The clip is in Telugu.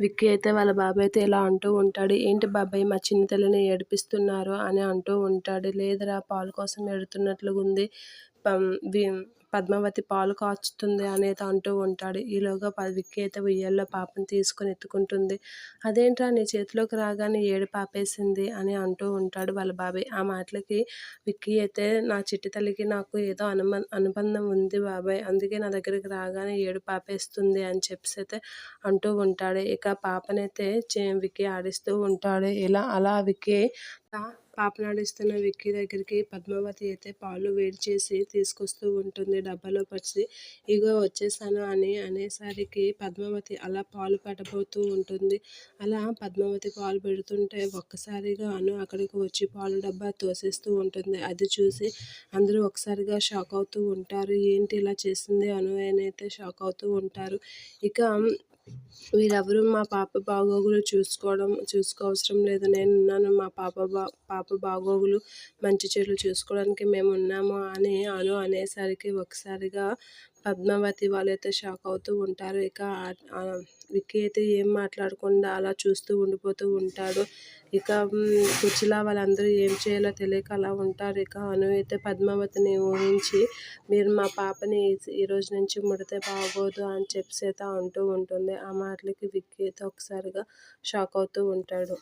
విక్కీ అయితే వాళ్ళ బాబాయ్ అయితే ఇలా అంటూ ఉంటాడు. ఏంటి బాబాయ్ మా చిన్న తల్లిని ఏడిపిస్తున్నారు? అని అంటూ ఉంటాడు. లేదురా పాలు కోసం ఎడుతున్నట్లుగా ఉంది పద్మావతి పాలు కాచుతుంది అనేది అంటూ ఉంటాడు. ఈలోగా విక్కీ అయితే ఉయ్యాల్లో పాపను తీసుకొని ఎత్తుకుంటుంది. అదేంట్రా నీ చేతిలోకి రాగానే ఏడు పాపేసింది అని అంటూ ఉంటాడు వాళ్ళ బాబాయ్ ఆ మాటలకి విక్కీ అయితే నా చిట్టి తల్లికి నాకు ఏదో అనుబ అనుబంధం ఉంది బాబాయ్. అందుకే నా దగ్గరికి రాగానే ఏడు పాపేస్తుంది అని చెప్పి అయితే అంటూ ఉంటాడు. ఇక పాపనైతే విక్కీ ఆడిస్తూ ఉంటాడు. ఇలా అలా విక్కీ పాపనాడిస్తున్న విక్కీ దగ్గరికి పద్మావతి అయితే పాలు వేడి చేసి తీసుకొస్తూ ఉంటుంది. డబ్బాలో పరిచి ఇగో వచ్చేసాను అని అనేసరికి పద్మావతి అలా పాలు పెట్టబోతూ ఉంటుంది. అలా పద్మావతి పాలు పెడుతుంటే ఒక్కసారిగా అను అక్కడికి వచ్చి పాలు డబ్బా తోసేస్తూ ఉంటుంది. అది చూసి అందరూ ఒకసారిగా షాక్ అవుతూ ఉంటారు. ఏంటి ఇలా చేసింది? అను అయితే షాక్ అవుతూ ఉంటారు. ఇక వీరెవరు మా పాప బాగోగులు చూసుకోవడం చూసుకోవసరం లేదు. నేను ఉన్నాను. మా పాప బా పాప బాగోగులు మంచి చెడులు చూసుకోవడానికి మేము ఉన్నాము అని అను అనేసరికి ఒకసారిగా పద్మావతి వాళ్ళైతే షాక్ అవుతూ ఉంటారు. ఇక విక్కీ అయితే ఏం మాట్లాడకుండా అలా చూస్తూ ఉండిపోతూ ఉంటాడు. ఇక కుచిలా వాళ్ళందరూ ఏం చేయాలో తెలియక అలా ఉంటారు. ఇక అను అయితే పద్మావతిని ఊహించి మీరు మా పాపని ఈ రోజు నుంచి ముడితే బాగోదు అని చెప్పి అయితే అంటూ ఉంటుంది. ఆ మాటలకి విక్కీ అయితే ఒకసారిగా షాక్ అవుతూ ఉంటాడు.